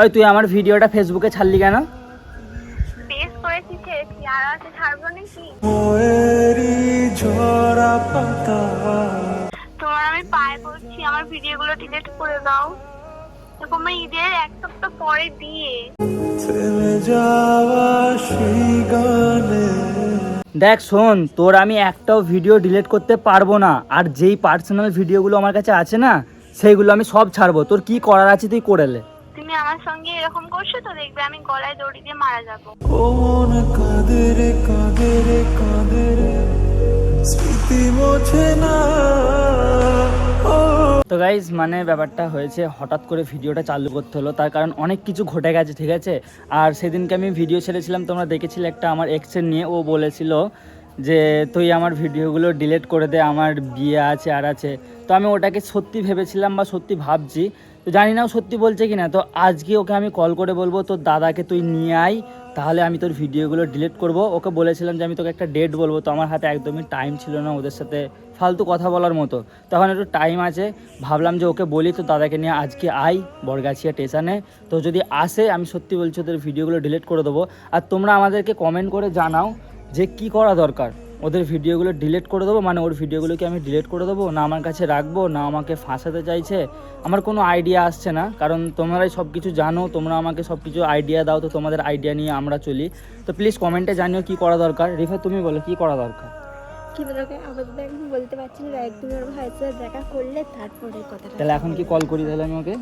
ওই তুই আমার ভিডিওটা ফেসবুকে ছাড়লি কেন? বেশ করেছি ছেড়েছি আর আছে ছাড়বো নাকি? তোমার আমি পায়ে পড়ছি আমার ভিডিওগুলো ডিলিট করে দাও। এরকম আমি ঈদের এক সপ্তাহ পরে দিয়ে। দেখ শোন তোর আমি একটাও ভিডিও ডিলিট করতে পারব না। আর যেই পার্সোনাল ভিডিওগুলো আমার কাছে আছে না সেইগুলো আমি সব ছাড়বো। তোর কি করার আছে তুই করে নে। তুমি আমার সঙ্গে এরকম করছ তো দেখবে আমি গলায় দড়ি দিয়ে মারা যাব। কোন কাঁদরে কাঁদরে কাঁদরে স্মৃতি মোছে না। ও তো গাইজ মানে ব্যাপারটা হয়েছে হঠাৎ করে ভিডিওটা চালু করতে হলো। তার কারণ অনেক কিছু ঘটে গেছে ঠিক আছে? আর সেদিনকে আমি ভিডিও ছেড়েছিলাম তোমরা দেখেছিলে একটা আমার এক্সের নিয়ে। ও বলেছিল যে তুই আমার ভিডিওগুলো ডিলিট করে দে আমার বিয়ে আছে আর আছে। তো আমি ওটাকে সত্যি ভেবেছিলাম বা সত্যি ভাবছি। তো জানি না ও সত্যি বলছে কি না তো আজকে ওকে আমি কল করে বলব, তোর দাদাকে তুই নিয়ে আয়, তাহলে আমি তোর ভিডিওগুলো ডিলিট করব। ওকে বলেছিলাম যে আমি তোকে একটা ডেট বলব, তো আমার হাতে একদমই টাইম ছিল না ওদের সাথে ফালতু কথা বলার মতো। তখন একটু টাইম আছে, ভাবলাম যে ওকে বলি তো দাদাকে নিয়ে আজকে আই বরগাছিয়া স্টেশনে তো যদি আসে, আমি সত্যি বলছি ওদের ভিডিওগুলো ডিলিট করে দেবো। আর তোমরা আমাদেরকে কমেন্ট করে জানাও যে কি করা দরকার। ওদের ভিডিওগুলো ডিলিট করে দেবো মানে ওর ভিডিওগুলোকে আমি ডিলিট করে দেবো, না আমার কাছে রাখব, না আমাকে ফাঁসাতে চাইছে। আমার কোনো আইডিয়া আসছে না, কারণ তোমরাই সব কিছু জানো, তোমরা আমাকে সব কিছু আইডিয়া দাও, তো তোমাদের আইডিয়া নিয়ে আমরা চলি। তো প্লিজ কমেন্টে জানিও কি করা দরকার। রিফা তুমি বলো কি করা দরকার? কি বলতে আপাতত এখন বলতে পারছি না একদিন ওর ভাইয়ের সাথে দেখা করলে তারপরে কথাটা তাহলে এখন কি কল করি তাহলে আমি ওকে?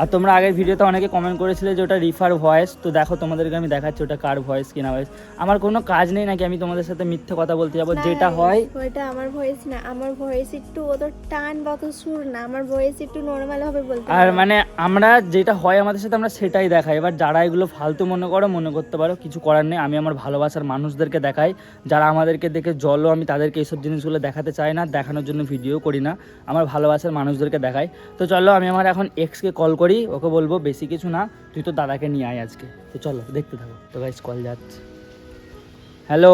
আর তোমরা আগের ভিডিওতে অনেকে কমেন্ট করেছিলে যে ওটা রিফার ভয়েস তো দেখো তোমাদেরকে আমি দেখাচ্ছি ওটা কার ভয়েস কি না ভয়েস আমার কোনো কাজ নেই নাকি আমি তোমাদের সাথে মিথ্যে কথা বলতে যাব? যেটা হয় ওইটা আমার ভয়েস না আমার ভয়েস একটু অত টান বা অত সুর না আমার ভয়েস একটু নর্মাল হবে বলতে আর মানে আমরা যেটা হয় আমাদের সাথে আমরা সেটাই দেখাই। এবার যারা এগুলো ফালতু মনে করো মনে করতে পারো কিছু করার নেই। আমি আমার ভালোবাসার মানুষদেরকে দেখাই যারা আমাদেরকে দেখে জলও আমি তাদেরকে এইসব জিনিসগুলো দেখাতে চাই না দেখানোর জন্য ভিডিও করি না। আমার ভালোবাসার মানুষদেরকে দেখাই তো চলো আমি আমার এখন এক্সকে কল করি ওকে বলব বেশি কিছু না তুই তো দাদাকে নিয়ে আয় আজকে। তো চলো দেখতে থাকো। তো গাইস কল যাচ্ছে। হ্যালো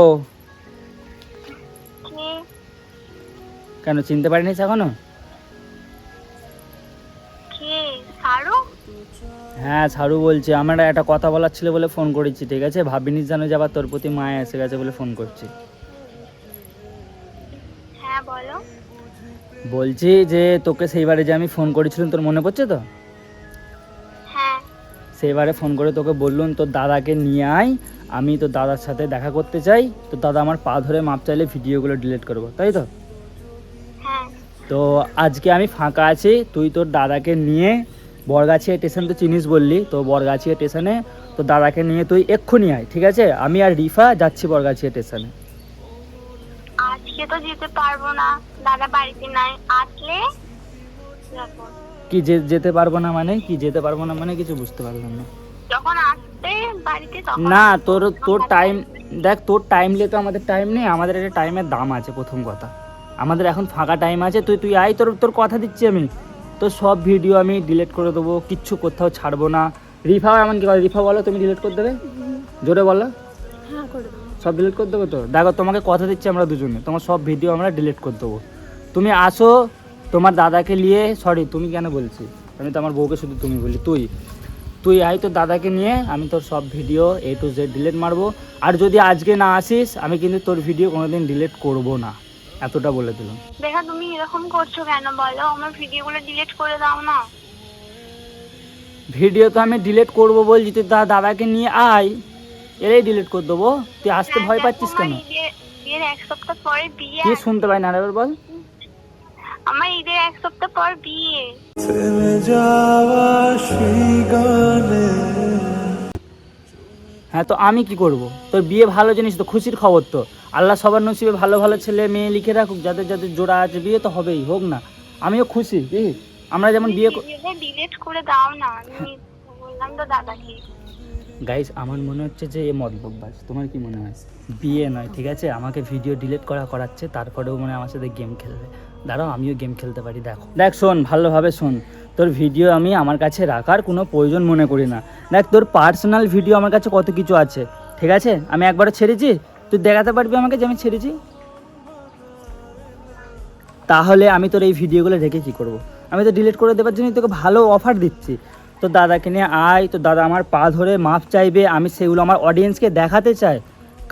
কেন চিনতে পারিনিস এখনও? হ্যাঁ ছাড়ু বলছি। আমার একটা কথা বলার ছিল বলে ফোন করেছি ঠিক আছে? ভাবিনিস জানো যে আবার তোর প্রতি মায়া এসে গেছে বলে ফোন করছি। বলো। বলছি যে তোকে সেইবারে যে আমি ফোন করেছিলাম তোর মনে পড়ছে তো? হ্যাঁ। সেইবারে ফোন করে তোকে বললুম তোর দাদাকে নিয়ে আয় আমি তোর দাদার সাথে দেখা করতে চাই তোর দাদা আমার পা ধরে মাপ চাইলে ভিডিওগুলো ডিলিট করব তাই তো? হ্যাঁ। তো আজকে আমি ফাঁকা আছি তুই তোর দাদাকে নিয়ে বরগাছিয়া স্টেশন তো চিনিস বললি তো বরগাছিয়া স্টেশনে তোর দাদাকে নিয়ে তুই এক্ষুনি আয় ঠিক আছে? আমি আর রিফা যাচ্ছি বরগাছিয়া স্টেশনে আজকে তো যেতে পারব না। দাদা বাড়িতে নাই। আসলে কি যেতে পারব না মানে? কি যেতে পারব না মানে কিছু বুঝতে পারলাম না। যখন আসবে বাড়িতে তখন না তোর তোর টাইম দেখ তোর টাইম নিয়ে তো আমাদের টাইম নেই। আমাদের একটা টাইমের দাম আছে প্রথম কথা। আমাদের এখন ফাঁকা টাইম আছে। তুই তুই আয় তোর তোর কথা দিচ্ছি আমি। তোর সব ভিডিও আমি ডিলিট করে দেবো। কিচ্ছু কোথাও ছাড়বো না। রিফাও এমন কি করে রিফা বলো তুমি ডিলিট করে দেবে? জোরে বলো। হ্যাঁ করে দেবো। সব ডিলিট করে দেবো তো? দেখো তোমাকে কথা দিচ্ছি আমরা দুজনে। তোমার সব ভিডিও আমরা ডিলিট করে দেবো। তুমি আসো তোমার দাদাকে নিয়ে সরি তুমি কেন বলছি? আমি তো আমার বউকে শুধু তুমি বলি তুই। তুই আয় তোর দাদাকে নিয়ে আমি তোর সব video A to Z delete মারবো। আর যদি আজকে না আসিস আমি কিন্তু তোর ভিডিও কোনোদিন ডিলিট করব না। এতটা বলে দিলাম। দেখা তুমি এরকম করছ কেন? বলো আমার ভিডিওগুলো ডিলিট করে দাও না। ভিডিও তো আমি ডিলিট করব বলছি তুই দাদাকে নিয়ে আয়। এরাই ডিলিট করে দেবো। তুই আসতে ভয় পাচ্ছিস কেন? আমার ঈদের ঈদের এক সপ্তাহ পরে বিয়ে কি শুনতে পাই না আরেকবার বল। আমার ঈদের এক সপ্তাহ পর বিয়ে। হ্যাঁ তো আমি কি করব? তোর বিয়ে ভালো জিনিস তো খুশির খবর তো। আল্লাহ সবার নসিবে ভালো ভালো ছেলে মেয়ে লিখে রাখুক যাদের যাদের জোড়া আছে বিয়ে তো হবেই হোক না। আমিও খুশি কি? আমরা যেমন বিয়ে ডিলিট করে দাও না আমি বললাম তো দাদাকে। গাইস আমার মনে হচ্ছে যে এ মতলববাজ তোমার কি মনে হয়? বিয়ে নয়, ঠিক আছে? আমাকে ভিডিও ডিলিট করা করাচ্ছে, তারপরেও মানে আমার সাথে গেম খেলবে। দাঁড়াও, আমিও গেম খেলতে পারি, দেখো। দেখ, শোন, ভালোভাবে শোন। তোর ভিডিও আমি আমার কাছে রাখার কোনো প্রয়োজন মনে করি না। দেখ, তোর পার্সোনাল ভিডিও আমার কাছে কত কিছু আছে, ঠিক আছে? আমি একবারও ছেড়েছি, তুই দেখাতে পারবি আমাকে যে আমি ছেড়েছি? তাহলে আমি তোর এই ভিডিওগুলো রেখে কী করব? আমি তো ডিলিট করে দেওয়ার জন্য তোকে ভালো অফার দিচ্ছি। তো দাদাকে নিয়ে আয়, তো দাদা আমার পা ধরে মাপ চাইবে, আমি সেগুলো আমার অডিয়েন্সকে দেখাতে চাই।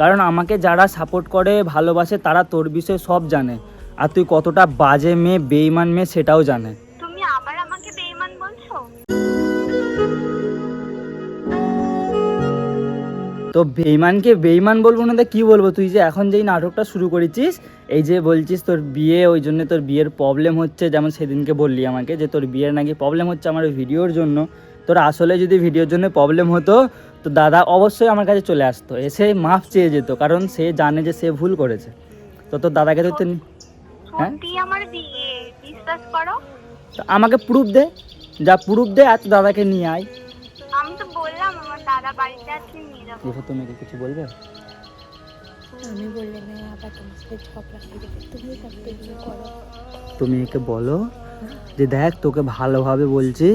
কারণ আমাকে যারা সাপোর্ট করে, ভালোবাসে, তারা তোর বিষয়ে সব জানে। আর তুই কতটা বাজে মেয়ে বেইমান মেয়ে, সেটাও জানে। তুমি আবার আমাকে বেইমান বলছো? তো বেইমানকে বেইমান বলব না তো কী বলব? তুই যে এখন যেই নাটকটা শুরু করেছিস এই যে বলছিস তোর বিয়ে ওই জন্য তোর বিয়ের প্রবলেম হচ্ছে যেমন সেদিনকে বললি আমাকে যে তোর বিয়ের নাকি প্রবলেম হচ্ছে আমার ভিডিওর জন্য। তোর আসলে যদি ভিডিওর জন্য প্রবলেম হতো তো দাদা অবশ্যই আমার কাছে চলে আসতো এসে মাফ চেয়ে যেত কারণ সে জানে যে সে ভুল করেছে। তো তোর দাদাকে তো তুই হ্যাঁ? আমাকে প্রুফ দে যা প্রুফ দে আর দাদাকে নিয়ে আয়। দেখো তুমি কি কিছু বলবে? আমি বললে না আবার তোমার সাথে ঝগড়া হয়ে যাবে তুমি কন্টিনিউ করো। তুমি একে বলো যে দেখ তোকে ভালোভাবে বলছি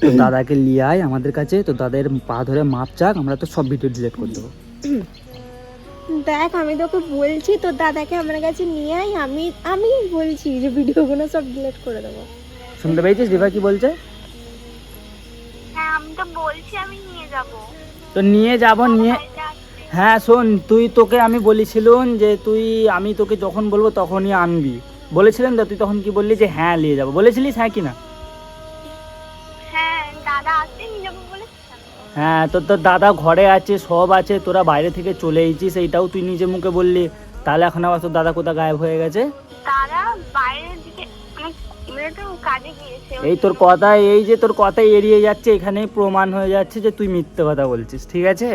তো দাদাকে নিয়ে আয় আমাদের কাছে তো দাদার পা ধরে মাপ চাক আমরা তো সব ভিডিও ডিলিট করে দেবো। দেখ আমি তোকে বলছি তোর দাদাকে আমার কাছে নিয়ে আয় আমি আমি বলছি যে ভিডিওগুলো সব ডিলিট করে দেবো। শুনতে পেয়েছিস? দিভা কি বলছে? হ্যাঁ আমি তো বলছি আমি নিয়ে যাব। তো নিয়ে যাব নিয়ে হ্যাঁ শোন তুই তোকে আমি বলেছিলাম যে তুই আমি তোকে যখন বলব তখনই আনবি। বলেছিলেন তো তুই তখন কি বললি যে হ্যাঁ নিয়ে যাব। বলেছিলিস হ্যাঁ কি না হ্যাঁ বলেছিলাম হ্যাঁ তো তোর দাদা ঘরে আছে সব আছে তোরা বাইরে থেকে চলে এসেছিস এইটাও তুই নিজে মুখে বললি। তাহলে এখন আবার তোর দাদা কোথা গায়েব হয়ে গেছে? তারা বাইরের দিকে এই তোর কথা এই যে তোর কথা এড়িয়ে যাচ্ছে এখানেই প্রমাণ হয়ে যাচ্ছে যে তুই মিথ্যে কথা বলছিস ঠিক আছে?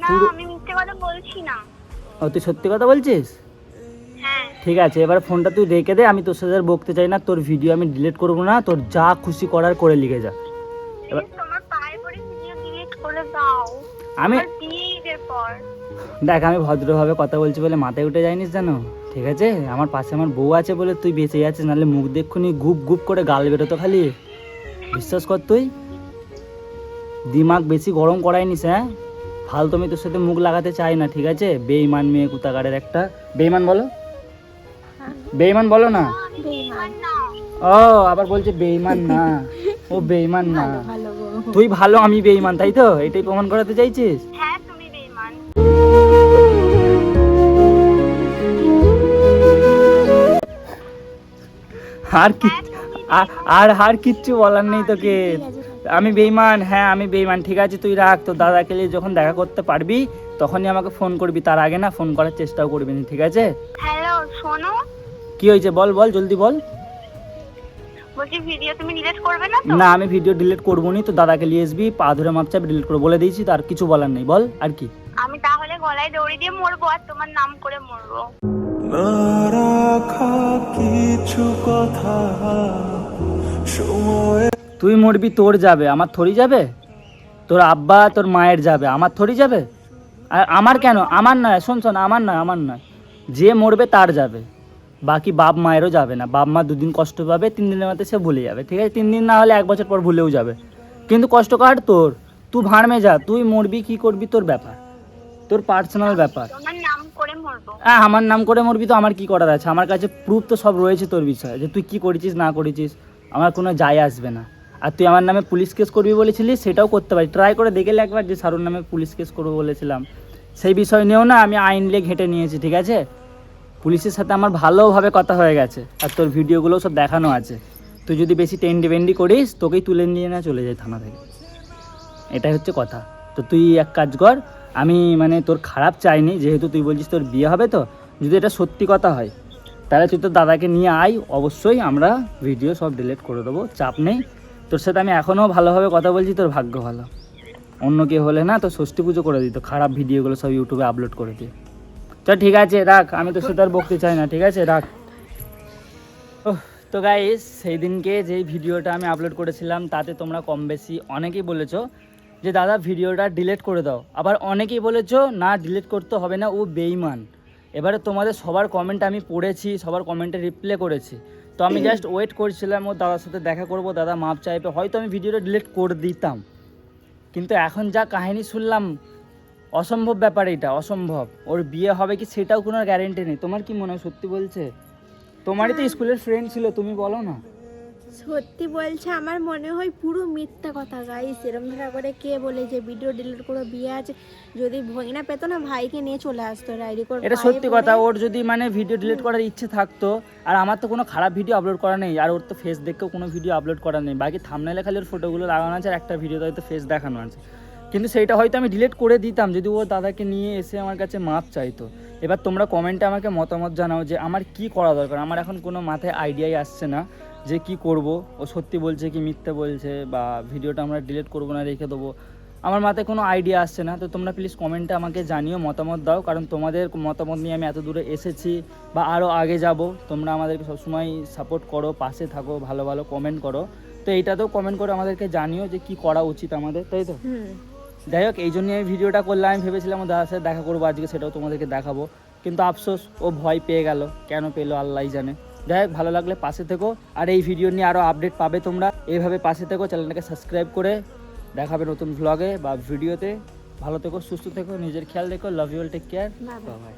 না আমি মিথ্যে কথা বলছি না। ও তুই সত্যি কথা বলছিস? হ্যাঁ। ঠিক আছে এবার ফোনটা তুই রেখে দে আমি তোর সাথে বকতে চাই না তোর ভিডিও আমি ডিলিট করব না তোর যা খুশি করার করে লিখে যা। এবার- আমি দেখ আমি ভদ্রভাবে কথা বলছি বলে মাথায় উঠে যাইনিস জানো ঠিক আছে? আমার পাশে আমার বউ আছে বলে তুই বেঁচে যাচ্ছিস নাহলে মুখ দেখুনি গুপ গুপ করে গাল বেরোতো খালি। বিশ্বাস কর তুই। দিমাগ বেশি গরম করাইনিস হ্যাঁ? ফালতু আমি তোর সাথে মুখ লাগাতে চাই না ঠিক আছে? বেইমান মেয়ে কুতাগারের একটা। বেইমান বলো। বেইমান বলো না? ও আবার বলছে বেইমান না। ও বেইমান না। তুই ভালো আমি বেইমান তাই তো? এটাই প্রমাণ করাতে চাইছিস? আর কি আর- আর কিচ্ছু বলার নেই তোকে। আমি বেইমান হ্যাঁ আমি বেইমান ঠিক আছে তুই রাখ। তোর দাদাকে নিয়ে যখন দেখা করতে পারবি তখনই আমাকে ফোন করবি। তার আগে না ফোন করার চেষ্টাও করবি না ঠিক আছে? হ্যালো শোনো। কি হয়েছে বল বল জলদি বল। বলছি ভিডিও তুমি ডিলিট করবে না তো? না আমি ভিডিও ডিলিট করব নি তো দাদাকে নিয়ে আসবি পা ধরে মাপ চাপে ডিলিট করে বলে দিয়েছি তো আর কিছু বলার নেই বল আর কি। আমি তাহলে গলায় দড়ি দিয়ে মরবো আর তোমার নাম করে মরবো। না রাখা কিছু কথা সময় তুই মরবি তোর যাবে। আমার থরি যাবে? তোর আব্বা তোর মায়ের যাবে। আমার থরি যাবে? আর আমার কেন? আমার নয় শোন শোন আমার নয় আমার নয়। যে মরবে তার যাবে। বাকি বাপ মায়েরও যাবে না। বাপ মা দুদিন কষ্ট পাবে তিন দিনের মধ্যে সে ভুলে যাবে ঠিক আছে? তিন দিন না হলে এক বছর পর ভুলেও যাবে। কিন্তু কষ্ট কার? তোর। তুই ভাড়মে যা তুই মরবি কি করবি? তোর ব্যাপার। তোর পার্সোনাল ব্যাপার। আমার নাম করে মরবি তো আমার কি করার আছে? আমার কাছে প্রুফ তো সব রয়েছে তোর বিষয়ে, যে তুই কি করেছিস, না করেছিস। আমার কোনো যায় আসবে না। আর তুই আমার নামে পুলিশ কেস করবি বলেছিলিস, সেটাও করতে পারি ট্রাই করে দেখলে একবার যে সারুর নামে পুলিশ কেস করব বলেছিলাম। সেই বিষয় নিয়েও না আমি আইন নিয়ে ঘেঁটে নিয়েছি, ঠিক আছে? পুলিশের সাথে আমার ভালোভাবে কথা হয়ে গেছে, আর তোর ভিডিওগুলো সব দেখানো আছে। তুই যদি বেশি বেন্ডি করিস, তোকেই তুলে নিয়ে না চলে যায় থানা থেকে। এটাই হচ্ছে কথা। তো তুই এক কাজ কর আমি মানে তোর খারাপ চাইনি, যেহেতু তুই বলছিস তোর বিয়ে হবে তো, যদি এটা সত্যি কথা হয়, তাহলে তুই তোর দাদাকে নিয়ে আয়, অবশ্যই আমরা ভিডিও সব ডিলিট করে দেবো, চাপ নেই। তোর সাথে আমি এখনও ভালোভাবে কথা বলছি, তোর ভাগ্য ভালো। অন্য কেউ হলে না, তো ষষ্ঠী পুজো করে দিত, খারাপ ভিডিওগুলো সব ইউটিউবে আপলোড করে দিয়ে। চল ঠিক আছে, রাখ, আমি তোর সাথে আর বকতে চাই না, ঠিক আছে, রাখ। তো গাইস সেই দিনকে যেই ভিডিওটা আমি আপলোড করেছিলাম, তাতে তোমরা কম বেশি অনেকেই বলেছ যে দাদা ভিডিওটা ডিলিট করে দাও। আবার অনেকেই বলেছ না ডিলিট করতে হবে না ও বেইমান এবারে তোমাদের সবার কমেন্ট আমি পড়েছি সবার কমেন্টে রিপ্লাই করেছি। তো আমি জাস্ট ওয়েট করছিলাম ও দাদার সাথে দেখা করব দাদা মাপ চাইবে। হয়তো আমি ভিডিওটা ডিলিট করে দিতাম। কিন্তু এখন যা কাহিনী শুনলাম অসম্ভব ব্যাপার এটা অসম্ভব। ওর বিয়ে হবে কি সেটাও কোনো গ্যারেন্টি নেই। তোমার কি মনে হয় সত্যি বলছে? তোমারই তো স্কুলের ফ্রেন্ড ছিল তুমি বলো না। সত্যি বলছে আমার মনে হয় পুরো মিথ্যা কথা গাইস এরম ধরা করে কে বলে যে ভিডিও ডিলিট করে বিয়ে আছে? যদি ভগিনা পেতো না ভাইকে নিয়ে চলে আসতো করে এটা সত্যি কথা ওর যদি মানে ভিডিও ডিলিট করার ইচ্ছে থাকতো আর আমার তো কোনো খারাপ ভিডিও আপলোড করা নেই আর ওর তো ফেস দেখেও কোনো ভিডিও আপলোড করা নেই। বাকি থামনাইলে খালি ওর ফটোগুলো লাগানো আছে আর একটা ভিডিওতে হয়তো ফেস দেখানো আছে। কিন্তু সেইটা হয়তো আমি ডিলিট করে দিতাম যদি ও দাদাকে নিয়ে এসে আমার কাছে মাপ চাইতো। এবার তোমরা কমেন্টে আমাকে মতামত জানাও যে আমার কি করা দরকার? আমার এখন কোনো মাথায় আইডিয়াই আসছে না। যে কি করব ও সত্যি বলছে কি মিথ্যে বলছে বা ভিডিওটা আমরা ডিলিট করব না রেখে দেবো। আমার মাথায় কোনো আইডিয়া আসছে না তো তোমরা প্লিজ কমেন্টে আমাকে জানিও মতামত দাও। কারণ তোমাদের মতামত নিয়ে আমি এত দূরে এসেছি বা আরও আগে যাব। তোমরা আমাদেরকে সবসময় সাপোর্ট করো পাশে থাকো ভালো ভালো কমেন্ট করো। তো এইটাতেও কমেন্ট করে আমাদেরকে জানিও যে কি করা উচিত আমাদের তাই তো? যাই হোক এই জন্যই আমি ভিডিওটা করলাম। আমি ভেবেছিলাম দাদার সাথে দেখা করব আজকে সেটাও তোমাদেরকে দেখাবো। কিন্তু আফসোস ও ভয় পেয়ে গেল। কেন পেল আল্লাহ জানে। যাই হোক ভালো লাগলে পাশে থেকো। আর এই ভিডিও নিয়ে আরও আপডেট পাবে তোমরা। এইভাবে পাশে থেকো চ্যানেলটাকে সাবস্ক্রাইব করে দেখাবে নতুন ভ্লগে বা ভিডিওতে ভালো থেকো সুস্থ থেকো নিজের খেয়াল রেখো love you'll take care. Bye